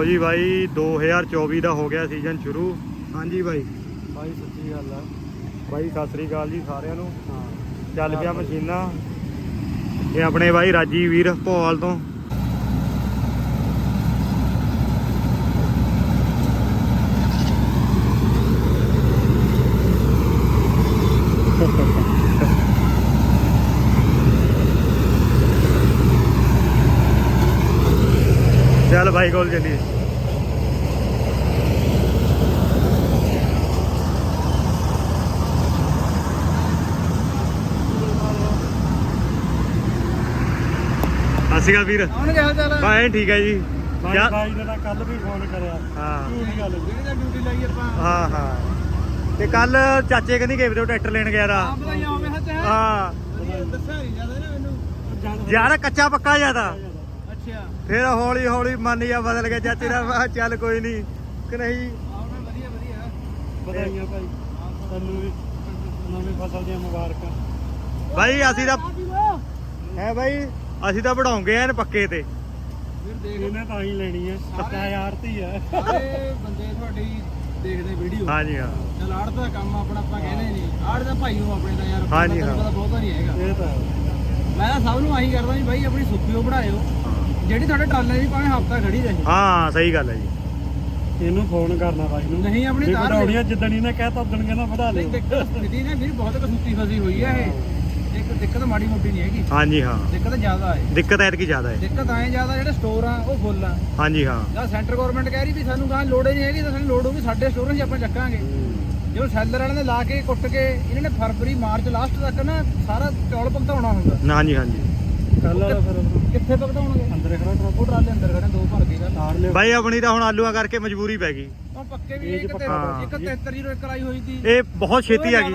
ਲਓ ਜੀ ਬਾਈ 2024 ਦਾ ਹੋ ਗਿਆ ਸੀਜ਼ਨ ਸ਼ੁਰੂ। ਹਾਂਜੀ ਬਾਈ। ਬਾਈ ਸੱਚੀ ਗੱਲ ਆ। ਬਾਈ ਸਤਿ ਸ੍ਰੀ ਅਕਾਲ ਜੀ ਸਾਰਿਆਂ ਨੂੰ। ਹਾਂ। ਚੱਲ ਪਿਆ ਮਸ਼ੀਨਾਂ। ਇਹ ਆਪਣੇ ਬਾਈ ਰਾਜੀ ਵੀਰ ਭੋਵਾਲ ਤੋਂ। ਚੱਲ ਬਾਈ ਕੋਲ ਚੱਲੀਏ। ਸਤਿ ਸ਼੍ਰੀ ਅਕਾਲ ਵੀਰ। ਉਹਨੇ ਕਿਹਾ ਚੱਲ? ਬਾਈ ਠੀਕ ਹੈ ਜੀ। ਕਿਆ- ਬਾਈ ਨੇ ਤਾਂ ਕੱਲ ਵੀ ਫੋਨ ਕਰਿਆ। ਹਾਂ। ਝੂਠ ਗੱਲ ਜਿਹੜੀ ਤਾਂ ਡਿਊਟੀ ਲਾਈ ਆਪਾਂ। ਹਾਂ ਹਾਂ। ਤੇ ਕੱਲ ਚਾਚੇ ਕਹਿੰਦੀ ਗਏ ਤੇ ਟਰੈਕਟਰ ਲੈਣ ਗਿਆ ਦਾ ਆਪ ਬਤਾਈਆਂ ਹੋਵੇ ਹੱਥ ਹੈ? ਹਾਂ। ਦੱਸਿਆ ਨਹੀਂ ਜਾਂਦਾ ਨਾ ਮੈਨੂੰ। ਯਾਰ ਕੱਚਾ ਪੱਕਾ ਜ਼ਿਆਦਾ। ਅੱਛਾ। ਫਿਰ ਹੌਲੀ ਹੌਲੀ ਮਨ ਜਾ ਬਦਲ ਗਿਆ ਚਾਚੇ ਦਾ। ਚੱਲ ਕੋਈ ਨਹੀਂ ਕਿ ਨਹੀਂ? ਆਉਣਾ ਵਧੀਆ ਵਧੀਆ। ਵਧਾਈਆਂ ਭਾਈ। ਤੁਹਾਨੂੰ ਵੀ ਨਵੀਂ ਫਸਲ ਦੀਆਂ ਮੁਬਾਰਕਾਂ। ਬਾਈ ਅਸੀਂ ਤਾਂ ਹੈ ਬਾਈ ਅਸੀਂ ਤਾਂ ਵਢਾਉਂਗੇ ਐਨ ਪੱਕੇ ਤੇ। ਫਿਰ ਦੇਖ ਇਹਨੇ ਤਾਂ ਹੀ ਲੈਣੀ ਹੈ ਸੱਤਾ ਆਰਤੀ ਹੈ ਸਾਰੇ ਬੰਦੇ ਤੁਹਾਡੀ ਦੇਖਦੇ ਵੀਡੀਓ ਹਾਂਜੀ ਹਾਂ। ਚਲ ਆੜ ਦਾ ਕੰਮ ਆਪਣਾ ਆਪਾਂ ਕਹਿੰਦੇ ਨਹੀਂ। ਆੜ ਦਾ ਭਾਈ ਨੂੰ ਆਪਣੇ ਦਾ ਯਾਰ ਹਾਂਜੀ, ਹਾਂ। ਬਹੁਤਾ ਨਹੀਂ ਹੈਗਾ। ਇਹ ਤਾਂ ਮੈਂ ਤਾਂ ਸਭ ਨੂੰ ਆਹੀ ਕਰਦਾ ਜੀ ਬਾਈ ਆਪਣੀ ਸੁੱਖੀਓ ਬਣਾਇਓ ਜਿਹੜੀ ਤੁਹਾਡੇ ਟਰਾਲੇ ਦੀ ਭਾਵੇਂ ਹਫਤਾ ਖੜੀ ਰਹੇ। ਹਾਂ ਸਹੀ ਗੱਲ ਹੈ ਜੀ। ਇਹਨੂੰ ਫੋਨ ਕਰਨਾ ਬਾਈ ਨੂੰ। ਨਹੀਂ ਆਪਣੀ ਤਾਰ ਵਧਾਉਣੀਆਂ ਜਿੱਦਣ ਇਹਨੇ ਕਹਿਤਾ ਉਦਣ ਕਹਿੰਦਾ ਵਧਾ ਨਹੀਂ ਲਿਓ ਦਿੱਕਤ ਸਥਿਤੀ ਨੇ ਵੀਰ ਬਹੁਤ ਕਸੂਤੀ ਫਸੀ ਹੋਈ ਹੈ ਇਹ। ਇੱਕ ਦਿੱਕਤ ਮਾੜੀ ਮੋਟੀ ਨਹੀਂ ਹੈਗੀ। ਹਾਂਜੀ ਹਾਂ। ਦਿੱਕਤ ਜ਼ਿਆਦਾ ਹੈ। ਦਿੱਕਤ ਐਤਕੀ ਜ਼ਿਆਦਾ ਹੈ। ਦਿੱਕਤ ਆਏ ਜ਼ਿਆਦਾ ਜਿਹੜੇ ਸਟੋਰ ਆ ਉਹ ਫੁੱਲ ਆ। ਹਾਂਜੀ ਹਾਂ। ਜਾਂ ਸੈਂਟਰ ਗਵਰਨਮੈਂਟ ਕਹਿ ਰਹੀ ਵੀ ਸਾਨੂੰ ਗਾਂ ਲੋੜ ਹੀ ਨਹੀਂ ਹੈਗੀ ਤਾਂ ਸਾਨੂੰ ਲੋੜ ਹੋਊਗੀ ਸਾਡੇ ਸਟੋਰਾਂ 'ਚ ਆਪਾਂ ਚੱਕਾਂਗੇ। ਜਦੋਂ ਸੈਲਰ ਵਾਲਿਆਂ ਨੇ ਲਾ ਕੇ ਕੁੱਟ ਕੇ ਇਹਨਾਂ ਨੇ ਫਰਵਰੀ ਮਾਰਚ ਲਾਸਟ ਤੱਕ ਨਾ ਸਾਰਾ ਚੌਲ ਭੁਗਤਾਉਣਾ ਹੁੰਦਾ। ਨਾ, ਹਾਂਜੀ ਹਾਂਜੀ। ਕੱਲ ਵਾਲਾ ਫਿਰ ਕਿੱਥੇ ਭੁਗਤਾਉਣਗੇ? ਅੰਦਰ ਖੜਾ ਟਰੱਕ ਟਰਾਲੇ ਅੰਦਰ ਖੜੇ ਦੋ ਭਰ ਕੇ ਦਾ ਤਾਰ ਲਿਓ। ਬਾਈ ਆਪਣੀ ਤਾਂ ਹੁਣ ਆਲੂਆਂ ਕਰਕੇ ਮਜਬੂਰੀ ਪੈ ਗਈ। ਹੁਣ ਪੱਕੇ ਵੀ ਇੱਕ ਚ ਤੇ ਹਾਂ। ਇੱਕ 7301 ਕਰਾਈ ਹੋਈ ਸੀ। ਇਹ ਬਹੁਤ ਛੇਤੀ ਆ ਗਈ।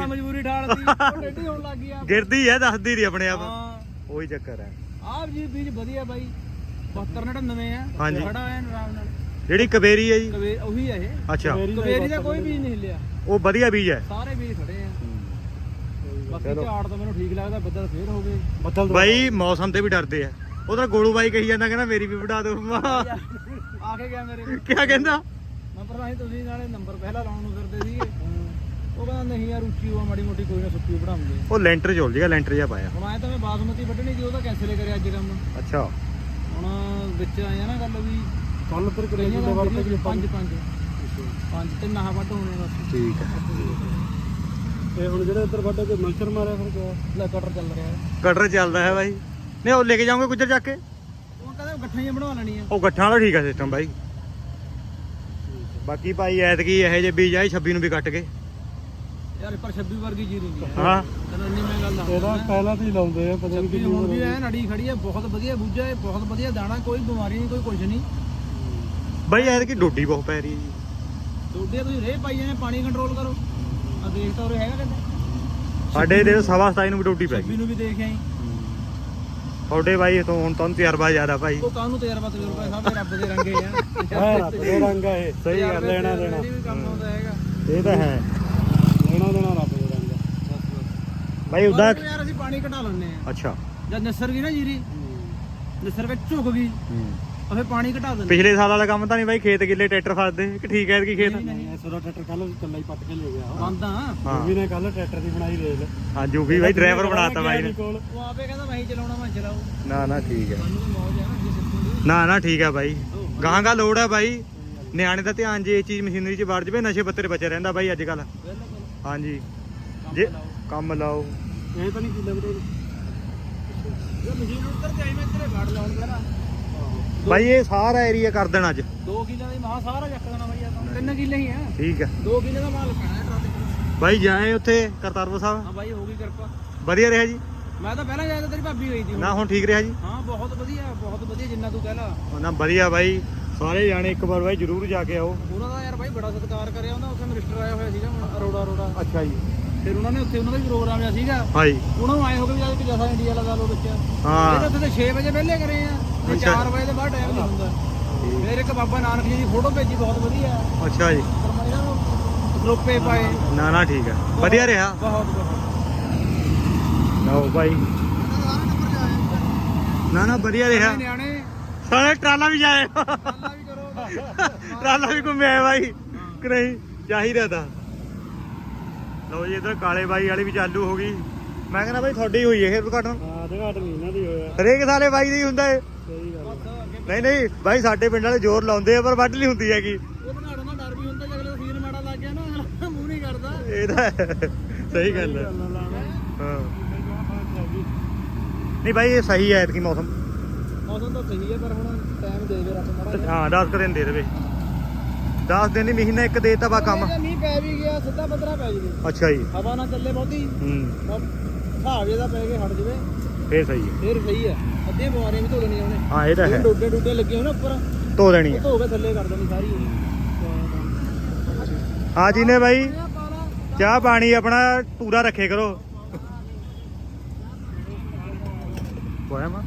ਮਜਬੂਰੀ ਢਾਲਦੀ ਉਹ ਡੇਢੀ ਹੋਣ ਲੱਗ ਗਈ ਆ। ਗਿਰਦੀ ਹੈ ਦੱਸਦੀ ਨਹੀਂ ਆਪਣੇ ਆਪ। ਹਾਂ। ਉਹੀ ਚੱਕਰ ਹੈ ਆਪ ਜੀ ਬੀਜ ਵਧੀਆ ਬਾਈ। 7299 ਆ ਹਾਂਜੀ। ਖੜਾ ਐ ਆਰਾਮ ਨਾਲ। ਜਿਹੜੀ ਕਬੇਰੀ ਹੈ ਜੀ? ਕਵੇ ਉਹੀ ਆ ਇਹ। ਅੱਛਾ। ਕਬੇਰੀ ਕਵੇਰੀ ਦਾ ਕੋਈ ਬੀਜ ਨਹੀਂ ਹਿੱਲਿਆ। ਉਹ ਵਧੀਆ ਬੀਜ ਹੈ ਸਾਰੇ ਬੀਜ ਖੜੇ ਆ। ਬਾਕੀ ਝਾੜ ਤਾਂ ਮੈਨੂੰ ਠੀਕ ਲੱਗਦਾ ਬੱਦਲ ਫੇਰ ਹੋ ਗਏ। ਬੱਦਲ ਬਾਈ ਮੌਸਮ ਤੇ ਵੀ ਡਰਦੇ ਆ। ਉਹਦਾ ਗੋਲੂ ਬਾਈ ਕਹੀ ਜਾਂਦਾ ਕਹਿੰਦਾ ਮੇਰੀ ਵੀ ਵਢਾ ਦਿਓ। ਮਾਂ ਆ ਕੇ ਗਿਆ ਮੇਰੇ। ਕਿਆ ਕਹਿੰਦਾ? ਮੈਂ ਪਤਾ ਨਹੀਂ ਤੁਸੀਂ ਨਾਲੇ ਨੰਬਰ ਪਹਿਲਾਂ ਲਾਉਣ ਨੂੰ ਫਿਰਦੇ ਸੀਗੇ। ਉਹ ਕਹਿੰਦਾ ਨਹੀਂ ਯਾਰ ਉੱਚੀ ਹੋਆ ਮਾੜੀ ਮੋਟੀ ਕੋਈ ਨਾ ਸੁੱਕੀ ਬਣਾਉਂਗੇ ਉਹ ਲੈਂਟਰ ਝੋਲ ਜੇਗਾ ਲੈਂਟਰ ਜਿਹਾ ਪਾਇਆ। ਹੁਣ ਆਏ ਤਾਂ ਮੈਂ ਬਾਸਮਤੀ ਵੱਢਣੀ ਸੀ ਉਹ ਤਾਂ ਕੈਂਸਲ ਕਰਿਆ ਅੱਜ ਕੰਮ। ਅੱਛਾ। ਹੁਣ ਵਿੱਚ ਆਏ ਆ ਨਾ ਗੱਲ ਵੀ ਕੱਲ ਫਿਰ ਕਈਆਂ ਕਰੇਗੀ ਦਾ ਲੇਬਰ ਵੀਡੀਓ ਤੇ ਪੰਜ ਪੰਜ। ਪੰਜ। ਤੇ ਨਾਹ ਵੱਢ ਹੋਣੇ ਬਸ। ਠੀਕ ਹੈ ਤੇ ਹੁਣ ਜਿਹੜੇ ਇੱਧਰ ਵੱਡੇ ਕੋਈ ਮਲਚਰ ਮਾਰਿਆ ਫਿਰ ਕਿਆ? ਲੈ ਕਟਰ ਚੱਲ ਰਿਹਾ ਹੈ। ਕਟਰ ਚੱਲਦਾ ਹੈ ਬਾਈ। ਨਹੀਂ ਉਹ ਲੈ ਕੇ ਜਾਓਗੇ ਗੁੱਜਰ ਚੱਕ ਕੇ? ਉਹ ਕਹਿੰਦਾ ਗੱਠਾਂ ਹੀ ਬਣਵਾ ਲੈਣੀਆਂ। ਉਹ ਗੱਠਾਂ ਵਾਲਾ ਠੀਕ ਹੈ ਸਿਸਟਮ ਬਾਈ। ਬਾਕੀ ਭਾਈ ਐਤਕੀ ਇਹੋ ਜਿਹੇ ਬੀਜ ਆਏ 26 ਨੂੰ ਵੀ ਕੱਟ ਕੇ। ਯਾਰ ਪਰ 26 ਵਰਗੀ ਜੀਰੀ ਨਹੀਂ ਹੈ। ਹਾਂ। ਇੰਨੀ ਮੈਂ ਗੱਲ ਇਹਦਾ ਦੱਸਦਾ ਪਹਿਲਾਂ ਤੋਂ ਹੀ ਲਾਉਂਦੇ ਆ ਪਤਾ ਨਹੀਂ ਕਿੰਨੀ ਹੁਣ ਵੀ ਉਮਰ ਐ ਨੜੀ ਖੜੀ ਹੈ ਬਹੁਤ ਵਧੀਆ ਬੂਝਾ ਹੈ ਬਹੁਤ ਵਧੀਆ ਦਾਣਾ ਕੋਈ ਬਿਮਾਰੀ ਨਹੀਂ ਕੋਈ ਕੁਝ ਨਹੀਂ। ਬਾਈ ਐਤਕੀ ਡੋਡੀ ਬਹੁਤ ਪੈ ਰਹੀ ਹੈ ਜੀ। ਦੋਡੇ ਤੁਸੀਂ ਰੇਹ ਪਾਈ ਜਾਂਦੇ ਪਾਣੀ ਕੰਟਰੋਲ ਕਰੋ। ਆ ਦੇਖ ਤਾਂ ਉਰੇ ਹੈਗਾ ਕਿਤੇ ਸਾਡੇ ਦੇ ਸਵਾ 27 ਨੂੰ ਵੀ ਡੋਡੀ ਪੈ ਗਈ। ਛੱਬੀ ਨੂੰ ਵੀ ਦੇਖ ਆਈ। ਤੁਹਾਡੇ ਬਾਈ ਤੋਂ ਹੁਣ ਤੁਹਾਨੂੰ ਤਜਰਬਾ ਜ਼ਿਆਦਾ ਭਾਈ। ਉਹ ਕਾਹਨੂੰ ਤਜਰਬਾ ਤਜਰਬਾ ਸਭ ਰੱਬ ਦੇ ਰੰਗੇ ਆ। ਹੈ ਰੱਬ ਦੇ ਰੰਗ ਆ ਇਹ। ਸਹੀ ਗੱਲ ਲੈਣਾ ਦੇਣਾ। ਇਹ ਤਾਂ ਹੈ। ਦੇਣਾ ਰੱਬ ਦੇ ਰੰਗ ਬਾਈ ਉਦਾਂ ਯਾਰ ਅਸੀਂ ਪਾਣੀ ਘਟਾ ਲੈਂਦੇ ਆ ਅੱਛਾ। ਜਦ ਨਿਸਰ ਗਈ ਨਾ ਜੀਰੀ ਨਿਸਰ ਵਿੱਚ ਝੁਕ ਗਈ ਉਹ ਫਿਰ ਪਾਣੀ ਘਟਾ ਦਿੰਦੇ ਪਿਛਲੇ ਸਾਲ ਵਾਲਾ ਕੰਮ ਤਾਂ ਨਹੀਂ ਬਾਈ ਖੇਤ ਗਿੱਲੇ ਟਰੈਕਟਰ ਫਸਦੇ ਕਿ ਠੀਕ ਹੈ ਐਤਕੀ ਖੇਤ? ਦਾ ਟਰੈਕਟਰ ਕੱਲ ਕੱਲਾ ਹੀ ਪੱਟ ਕੇ ਲੈ ਗਿਆ। ਬੰਦਾ ਹਾਂ। ਵੀ ਨੇ ਕੱਲ ਟਰੈਕਟਰ ਦੀ ਬਣਾਈ ਰੇਲ। ਹਾਂ ਜੋ ਵੀ ਬਾਈ ਡਰਾਈਵਰ ਬਣਾਤਾ ਬਾਈ ਨੇ। ਉਹ ਆਪੇ ਕਹਿੰਦਾ ਮੈਂ ਹੀ ਚਲਾਉਣਾ ਮੈਂ ਚਲਾਉ ਨਾ ਨਾ ਠੀਕ ਹੈ ਨਾ ਨਾ ਠੀਕ ਹੈ ਬਾਈ। ਗਾਂ ਗਾ ਲੋੜ ਹੈ ਬਾਈ। ਨਿਆਣੇ ਦਾ ਧਿਆਨ ਜੇ ਇਹ ਚੀਜ਼ ਮਸ਼ੀਨਰੀ 'ਚ ਵੜ ਜਵੇ ਨਸ਼ੇ ਪੱਤੇ ਬਚੇ ਰਹਿੰਦਾ ਬਾਈ ਅੱਜ ਕੱਲ ਬਿਲਕੁਲ। ਹਾਂਜੀ। ਜੇ ਕੰਮ ਲਾਓ। ਇਹ ਤਾਂ ਨਹੀਂ ਕਿੱਲੇ ਬਟੇ ਜੇ ਮਸ਼ੀਨ ਉੱਤਰ ਤੇ ਆਈ ਮੈਂ ਤੇਰੇ ਗਾੜ ਲਾਉਣ ਪਹਿਲਾਂ ਬਾਈ ਇਹ ਸਾਰਾ ਏਰੀਆ ਕਰ ਦੇਣਾ ਅੱਜ। 2 ਕਿੱਲੇ ਦੀ ਮਾਂ ਸਾਰਾ ਚੱਕ ਦੇਣਾ ਬਈ ਆਪਾਂ। ਤਿੰਨ ਕਿੱਲੇ ਹੀ ਆ। ਠੀਕ ਹੈ 2 ਕਿੱਲੇ ਦਾ ਮਾਲ ਪੈਣਾ ਹੈ ਟਰਾਲੇ। ਬਾਈ ਜਾਏ ਉੱਥੇ ਕਰਤਾਰਪੁਰ ਸਾਹਿਬ? ਹਾਂ ਬਾਈ ਹੋ ਗਈ ਕਿਰਪਾ। ਵਧੀਆ ਰਿਹਾ ਜੀ? ਮੈਂ ਤਾਂ ਪਹਿਲਾਂ ਜਾਇਆ ਤੇਰੀ ਭਾਬੀ ਗਈ ਸੀ। ਨਾ ਹੁਣ ਠੀਕ ਰਿਹਾ ਜੀ? ਹਾਂ ਬਹੁਤ ਵਧੀਆ ਬਹੁਤ ਵਧੀਆ ਜਿੰਨਾ ਤੂੰ ਕਹਿ ਲਾ। ਨਾ ਵਧੀਆ ਬਾਈ। ਸਾਰੇ ਜਾਣੇ ਇੱਕ ਵਾਰ ਬਾਈ ਜਰੂਰ ਜਾ ਕੇ ਆਓ। ਉਹਨਾਂ ਦਾ ਯਾਰ ਬਾਈ ਬੜਾ ਸਤਿਕਾਰ ਕਰਿਆ ਉਹਨਾਂ ਉੱਥੇ ਮਿਨਿਸਟਰ ਆਇਆ ਹੋਇਆ ਸੀਗਾ ਹੁਣ ਅਰੋੜਾ ਅਰੋੜਾ। ਅੱਛਾ ਜੀ। ਫਿਰ ਉਹਨਾਂ ਨੇ ਉੱਥੇ ਉਹਨਾਂ ਦਾ ਵੀ ਪ੍ਰੋਗਰਾਮ ਆ ਸੀਗਾ। ਹਾਂਜੀ। ਉਹਨਾਂ ਨੂੰ ਆਏ ਹੋ ਕੇ ਵੀ ਜਦ ਕਿ ਜਸਾ ਇੰਡੀਆ ਲਗਾ ਲਓ ਵਿੱਚ। ਹਾਂ। ਉੱਥੇ ਤੇ 6 ਵਜੇ ਵਿਹਲੇ ਕਰੇ ਆ ਤੇ ਅੱਛਾ। 4 ਵਜੇ ਦੇ ਬਾਅਦ ਟਾਈਮ ਨਹੀਂ ਹੁੰਦਾ। ਫਿਰ ਇੱਕ ਬਾਬਾ ਨਾਨਕ ਜੀ ਦੀ ਫੋਟੋ ਭੇਜੀ ਬਹੁਤ ਵਧੀਆ। ਅੱਛਾ ਜੀ। ਗਰੁੱਪੇ ਪਾਏ। ਨਾ ਨਾ ਠੀਕ ਹੈ ਵਧੀਆ ਰਿਹਾ। ਬਹੁਤ ਬਹੁਤ ਲਓ ਬਾਈ। ਨਾ ਨਾ ਵਧੀਆ ਰਿਹਾ। ਨਿਆਣੇ ਸਾਰੇ ਟਰਾਲਾ ਵੀ ਜਾਏ। ਗੱਲਾਂ ਵੀ ਕਰੋ ਟਰਾਲਾ ਵੀ ਘੁੰਮਿਆ ਬਾਈ। ਕਿ ਨਹੀਂ? ਚਾਹੀਦਾ ਤਾਂ। ਲਓ ਜੀ ਇਧਰ ਕਾਲੇ ਬਾਈ ਵਾਲੀ ਵੀ ਚਾਲੂ ਹੋ ਗਈ। ਮੈਂ ਕਹਿੰਦਾ ਬਾਈ ਤੁਹਾਡੀ ਹੋਈ ਇਹ ਉਦਘਾਟਨ ਹਾਂ ਨਹੀਂ ਇਹਨਾਂ ਦੀ ਹੋਇਆ। ਹਰੇਕ ਸਾਲੇ ਬਾਈ ਦੀ ਹੁੰਦਾ ਏ। ਸਹੀ ਗੱਲ ਨਹੀਂ ਨਹੀਂ ਬਾਈ ਸਾਡੇ ਪਿੰਡ ਵਾਲੇ ਜ਼ੋਰ ਲਾਉਂਦੇ ਆ ਪਰ ਵੱਢ ਨਹੀਂ ਹੁੰਦੀ ਹੈਗੀ। ਉਹ ਬਣਾਉਣ ਦਾ ਡਰ ਵੀ ਹੁੰਦਾ ਜੇ ਅਗਲੇ ਦਾ ਸੀਨ ਮਾੜਾ ਲੱਗ ਗਿਆ ਨਾ ਅਗਲਾ ਮੂੰਹ ਨਹੀਂ ਕਰਦਾ। ਇਹ ਤਾਂ ਹੈ। ਸਹੀ ਗੱਲ ਹੈ ਹਾਂ। ਨਹੀਂ ਬਾਈ ਇਹ ਸਹੀ ਹੈ ਐਤਕੀ ਮੌਸਮ। ਮੌਸਮ ਤਾਂ ਸਹੀ ਹੈ ਪਰ ਹੁਣ ਟਾਈਮ ਦੇ ਦੇ ਰੱਬ ਮਾੜਾ ਹਾਂ 10 ਕੁ ਦਿਨ ਦੇ ਦੇਵੇ। 10 ਦਿਨ ਨਹੀਂ ਮਹੀਨਾ ਇੱਕ ਦੇ ਤਾ ਬਾ ਕੰਮ। ਜੇ ਮੀਂਹ ਪੈ ਵੀ ਗਿਆ ਸਿੱਧਾ ਪੱਧਰਾ ਪੈ ਜਵੇ। ਅੱਛਾ ਜੀ। ਹਵਾ ਨਾ ਚੱਲੇ ਬਹੁਤੀ। ਹੂੰ। ਹਿਸਾਬ ਜਿਹਦਾ ਪੈ ਕੇ ਹਟ ਜਵੇ। ਫੇਰ ਸਹੀ ਹੈ ਫੇਰ ਸਹੀ ਹੈ ਅੱਧੇ ਬੁਆਰੇ ਵੀ ਧੋ ਦੇਣੀ ਉਹਨੇ। ਹਾਂ ਇਹ ਤਾਂ ਹੈ। ਡੋਡੇ ਡੋਡੇ ਲੱਗੇ ਨਾ ਉੱਪਰ ਧੋ ਦੇਣੀ ਹੈ ਧੋ ਕੇ ਥੱਲੇ ਕਰ ਦੇਣੀ ਸਾਰੀ। ਹਾਂ ਜੀ ਨੇ ਬਾਈ ਚਾਹ ਪਾਣੀ ਆਪਣਾ ਪੂਰਾ ਰੱਖੇ ਕਰੋ। ਕੋਇਆ ਮਾ?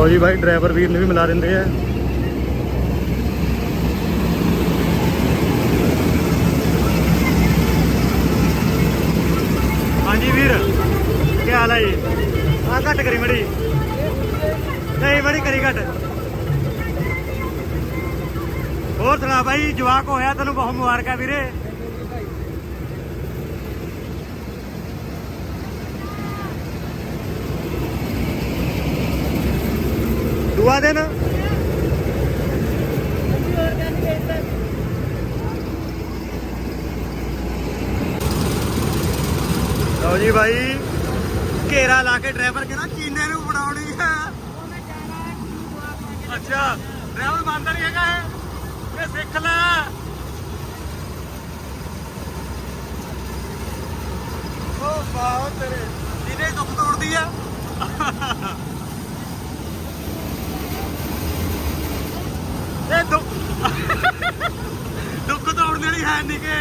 ਲੋ ਜੀ ਭਾਈ ਡਰਾਈਵਰ ਵੀਰ ਨੂੰ ਵੀ ਮਿਲਾ ਦਿੰਦੇ ਆ। ਹਾਂਜੀ ਵੀਰ, ਕੀ ਹਾਲ ਹੈ ਜੀ? ਆ ਘੱਟ ਕਰੀ ਮੜੀ। ਨਹੀਂ, ਮੜੀ ਕਰੀ ਘੱਟ। ਹੋਰ ਸੁਣਾ ਬਾਈ, ਜਵਾਕ ਹੋਇਆ, ਤੈਨੂੰ ਬਹੁਤ ਮੁਬਾਰਕਾਂ ਵੀਰੇ। ਦੁਆ ਦਿਨ ਲਓ ਜੀ ਬਾਈ, ਘੇਰਾ ਲਾ ਕੇ ਡਰਾਈਵਰ ਕਹਿੰਦਾ ਚੀਨੇ ਨੂੰ ਬਣਾਉਣੀ ਹੈ ਅੱਛਾ, ਡਰਾਈਵਰ ਮੰਨਦਾ ਨਹੀਂ ਹੈਗਾ ਇਹ। ਸਿੱਖ ਲੈ। ਓ ਬਾਹ ਤੇਰੇ ਜਿਹਨੇ ਦੁੱਖ ਤੋੜਦੀ ਆ। ਇਹ ਦੁੱਖ ਦੁੱਖ ਤੋੜਨ ਵਾਲੀ ਹੈ ਨਹੀਂ ਕਿ।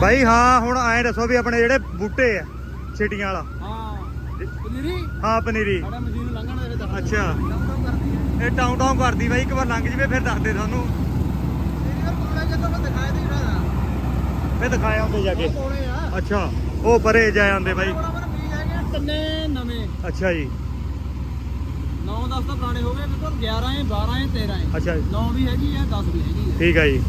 ਬਾਈ ਹਾਂ ਹੁਣ ਐਂ ਦੱਸੋ ਵੀ ਆਪਣੇ ਜਿਹੜੇ ਬੂਟੇ ਆ ਛਿਟੀਆਂ ਵਾਲਾ। ਹਾਂ। ਪਨੀਰੀ? ਹਾਂ ਪਨੀਰੀ। ਸਾਡਾ ਮਸ਼ੀਨ ਨੂੰ ਲੰਘਣ ਦੇ ਦੱਸ ਅੱਛਾ। ਇਹ ਟਾਉਂ ਟਾਉਂ ਕਰਦੀ ਬਾਈ ਇੱਕ ਵਾਰ ਲੰਘ ਜਵੇ ਫਿਰ ਦੱਸ ਦੇ ਤੁਹਾਨੂੰ ਮੈਂ ਦਿਖਾਇਆ ਹੁੰਦੇ ਜਾ ਕੇ। ਅੱਛਾ ਉਹ ਪਰੇ ਜਾ ਜਾਂਦੇ ਬਾਈ। ਨਵੇਂ। ਅੱਛਾ ਜੀ। 9 10 ਤਾਂ ਪੁਰਾਣੇ ਹੋ ਗਏ ਬਿਲਕੁਲ 11 ਹੈ 12 ਹੈ 13 ਹੈ ਅੱਛਾ ਜੀ। 9 ਵੀ ਹੈਗੀ ਹੈ 10 ਵੀ ਹੈਗੀ ਹੈ ਠੀਕ ਆ ਜੀ।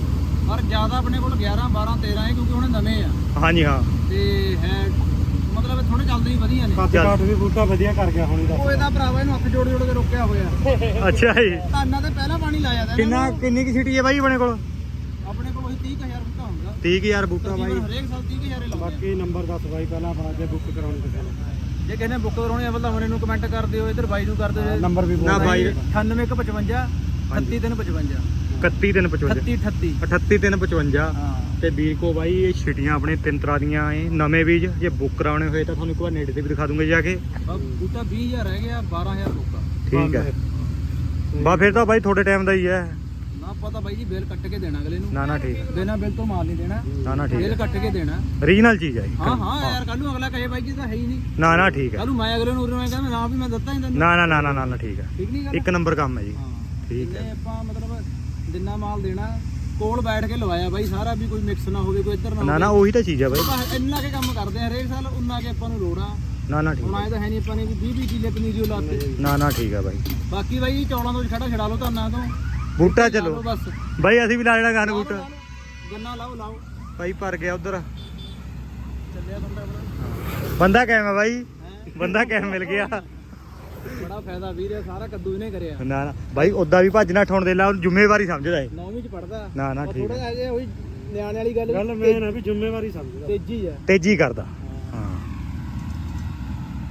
ਪਰ ਜ਼ਿਆਦਾ ਆਪਣੇ ਕੋਲ 11 12 13 ਹੈ ਕਿਉਂਕਿ ਹੁਣ ਨਵੇਂ ਆ। ਹਾਂਜੀ ਹਾਂ। ਤੇ ਹੈ ਮਤਲਬ ਥੋੜੇ ਚੱਲਦੇ ਹੀ ਵਧੀਆ ਨੇ। ਕੱਦ। ਕਾਠ ਵੀ ਬੂਟਾ ਵਧੀਆ ਕਰ ਗਿਆ ਹੁਣੀ ਉਹ ਇਹਦਾ ਭਰਾਵਾ ਇਹਨੂੰ ਹੱਥ ਜੋੜ ਜੋੜ ਕੇ ਰੋਕਿਆ ਹੋਇਆ। ਅੱਛਾ ਜੀ। ਧਾਨਾਂ ਤੇ ਪਹਿਲਾਂ ਪਾਣੀ ਲਾਇਆ ਦਾ ਕਿੰਨਾ ਕਿੰਨੀ ਕੀ ਛਿਟੀ ਹੈ ਬਾਈ ਆਪਣੇ ਕੋਲ? ਆਪਣੇ ਕੋਲ ਉਹੀ 30000 ਬੂਟਾ ਹੁੰਦਾ। 30000 ਬੂਟਾ ਬਾਈ। ਹਰੇਕ ਸਾਲ 30000 ਹੀ ਲਾਉਂਦੇ। ਬਾਕੀ ਨੰਬਰ ਦੱਸ ਬਾਈ ਪਹਿਲਾਂ ਆਪਣਾ ਜੇ ਬੁੱਕ ਕਰਾਉਣੀ ਨੇ ਜੇ ਕਿਸੇ ਨੇ ਬੁੱਕ ਕਰਾਉਣੀ ਆ ਤਾਂ ਮੈਨੂੰ ਕਮੈਂਟ ਕਰ ਦਿਓ ਇਧਰ ਬਾਈ ਨੂੰ ਕਰ ਦਿਓ। ਨੰਬਰ ਵੀ ਨਾ ਬੋਲ ਬਾਈ 9855 38355 31355 38 38 38355 ਹਾਂ। ਤੇ ਵੀਰ ਕੋ ਬਾਈ ਇਹ ਛਿਟੀਆਂ ਆਪਣੇ ਤਿੰਨ ਤਰ੍ਹਾਂ ਦੀਆਂ ਏ ਨਵੇਂ ਬੀਜ ਜੇ ਬੁੱਕ ਕਰਾਉਣੇ ਹੋਏ ਤਾਂ ਤੁਹਾਨੂੰ ਇੱਕ ਵਾਰ ਨੇੜੇ ਤੇ ਵੀ ਦਿਖਾ ਦੂੰਗਾ ਜਾ ਕੇ। ਬਸ ਬੂਟਾ 20000 ਰਹਿ ਗਿਆ 12000 ਬੁੱਕਾ ਠੀਕ ਹੈ। ਬਾ ਫਿਰ ਤਾਂ ਬਾਈ ਤੁਹਾਡੇ ਟਾਈਮ ਦਾ ਹੀ ਹੈ। ਨਾ ਪਤਾ ਬਾਈ ਜੀ ਬਿੱਲ ਕੱਟ ਕੇ ਦੇਣਾ ਅਗਲੇ ਨੂੰ। ਨਾ ਨਾ ਠੀਕ। ਬਿਨਾਂ ਬਿੱਲ ਤੋਂ ਮਾਲ ਨਹੀਂ ਦੇਣਾ। ਨਾ ਨਾ ਠੀਕ ਬਿੱਲ ਹੈ। ਕੱਟ ਕੇ ਦੇਣਾ। ਰੀਜਨਲ ਚੀਜ਼ ਹੈ ਹਾਂ ਹਾਂ ਯਾਰ ਕੱਲ ਨੂੰ ਅਗਲਾ ਕਹੇ ਬਾਈ ਜੀ ਤਾਂ ਹੈ ਹੀ ਨਹੀਂ। ਨਾ ਨਾ ਠੀਕ ਹੈ। ਕੱਲ ਨੂੰ ਮੈਂ ਅਗਲੇ ਨੂੰ ਉਰੇ ਮੈਂ ਕਹਿੰਦਾ ਨਾ ਵੀ ਮੈਂ ਦਿੱਤਾ ਹੀ ਤੈਨੂੰ ਨਾ ਨਾ ਨਾ ਨਾ ਨਾ ਨਾ ਠੀਕ ਹੈ। ਠੀਕ ਨਹੀਂ ਗੱਲ? ਇੱਕ ਨੰਬਰ ਕੰਮ ਹੈ ਜੀ। ਠੀਕ ਹੈ। ਆਪਾਂ ਮਤਲਬ ਜਿੰਨਾ ਮਾਲ ਦੇਣਾ ਕੋਲ ਬੈਠ ਕੇ ਲਵਾਇਆ ਬਾਈ ਸਾਰਾ ਵੀ ਕੋਈ ਮਿਕਸ ਨਾ ਹੋਵੇ ਕੋਈ ਇੱਧਰ ਨਾ ਨਾ ਨਾ ਉਹੀ ਤਾਂ ਚੀਜ਼ ਹੈ ਬਾਈ। ਇੰਨਾ ਕੇ ਕੰਮ ਕਰਦੇ ਆ ਹਰੇਕ ਸਾਲ ਉਨਾ ਕੇ ਆਪਾਂ ਨੂੰ ਲੋੜ ਆ। ਨਾ ਨਾ ਠੀਕ ਹੁਣ ਹੈ ਆਏ ਤਾਂ ਹੈ ਨਹੀਂ ਆਪਾਂ ਨੇ ਵੀ 20 20 ਕਿੱਲੇ ਪਨੀਰੀ ਲਾਤੇ। ਨਾ ਨਾ ਠੀਕ ਹੈ ਬਾਈ। ਬਾਕੀ ਬਾਈ ਚੌਲਾਂ ਤੋਂ ਖੜਾ ਛਡਾ ਲਓ ਧਾਨਾਂ ਤੋਂ। ਬੂਟਾ ਚਲੋ। ਬਸ। ਬਾਈ ਅਸੀਂ ਵੀ ਲਾ ਲੈਣਾ ਗਾਨ ਬੂਟਾ। ਗੰਨਾ ਲਾਓ ਲਾਓ। ਬਾਈ ਭਰ ਗਿਆ ਉਧਰ। ਚੱਲਿਆ ਬੰਦਾ ਬੰਦਾ ਕਿਵੇਂ ਬਾਈ। ਹੈਂ? ਬੰਦਾ ਕਿਵੇਂ ਮਿਲ ਗਿਆ। ਬੜਾ ਫਾਇਦਾ ਵੀਰ ਇਹ ਸਾਰਾ ਕੱਦੂ ਇਹਨੇ ਕਰਿਆ। ਨਾ ਨਾ। ਬਾਈ ਉਦਾਂ ਵੀ ਭੱਜ ਨਾ ਠਾਉਣ ਦੇ ਲਾ ਉਹਨੂੰ ਜ਼ਿੰਮੇਵਾਰੀ ਸਮਝਦਾ ਏ ਨੌਵੀਂ ਚ ਪੜਦਾ ਨਾ ਨਾ ਠੀਕ ਥੋੜਾ ਜਿਹਾ ਉਹੀ ਨਿਆਣੇ ਵਾਲੀ ਗੱਲ ਗੱਲ ਮੈਂ ਨਾ ਵੀ ਜ਼ਿੰਮੇਵਾਰੀ ਸਮਝਦਾ। ਤੇਜ਼ੀ ਆ। ਤੇਜ਼ੀ ਕਰਦਾ। ਹਾਂ।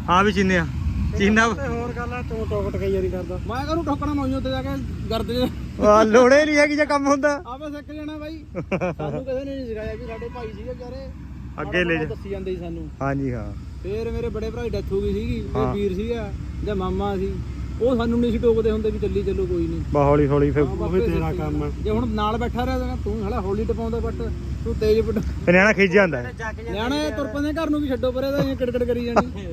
ਹਾਂ ਵੀ ਚੀਨਾ ਤੇ ਹੋਰ ਗੱਲ ਆ ਤੂੰ ਟੋਕਟ ਕਈ ਵਾਰੀ ਕਰਦਾ। ਮੈਂ ਕਹਨੂੰ ਠੋਕਣਾ ਮੋਈਓ ਤੇ ਜਾ ਕੇ ਗਰਦ ਚ ਆ, ਲੋੜੇ ਨਹੀਂ ਹੈਗੀ ਜੇ ਕੰਮ ਹੁੰਦਾ। ਆਪੇ ਸਿੱਖ ਜਾਣਾ ਬਾਈ। ਸਾਨੂੰ ਕਿਸੇ ਨੇ ਨਹੀਂ ਸਿਖਾਇਆ ਵੀ ਸਾਡੇ ਭਾਈ ਸੀਗੇ ਵਿਚਾਰੇ। ਅੱਗੇ ਲੈ ਜਾ। ਦੱਸੀ ਜਾਂਦੇ ਸੀ ਸਾਨੂੰ। ਹਾਂਜੀ ਹਾਂ। ਫੇਰ ਮੇਰੇ ਬੜੇ ਭਰਾ ਦੀ ਡੈਥ ਹੋ ਗਈ ਸੀਗੀ ਹਾਂ। ਫੇਰ ਵੀਰ ਸੀਗਾ ਜਾਂ ਮਾਮਾ ਸੀ। ਉਹ ਸਾਨੂੰ ਨਹੀਂ ਸੀ ਟੋਕਦੇ ਹੁੰਦੇ ਵੀ ਚੱਲੀ ਚੱਲੋ ਕੋਈ ਨਹੀਂ। ਬਾ ਹੌਲੀ ਹੌਲੀ ਫਿਰ ਉਹ ਵੀ ਤੇਰਾ ਕੰਮ ਹੈ ਜੇ ਹੁਣ ਨਾਲ ਬੈਠਾ ਰਿਹਾ ਤਾਂ ਤੂੰ ਹਲਾ ਹੌਲੀ ਟਪਾਉਂਦਾ ਬੱਟ ਤੂੰ ਤੇਜ਼ ਪਟ। ਨਿਆਣਾ ਖਿੱਚ ਜਾਂਦਾ ਹੈ। ਨਿਆਣਾ ਇਹ ਤੁਰ ਪੰਦੇ ਘਰ ਨੂੰ ਵੀ ਛੱਡੋ ਪਰੇ ਤਾਂ ਇਹ ਕਿੜਕੜ ਕਰੀ ਜਾਣੀ।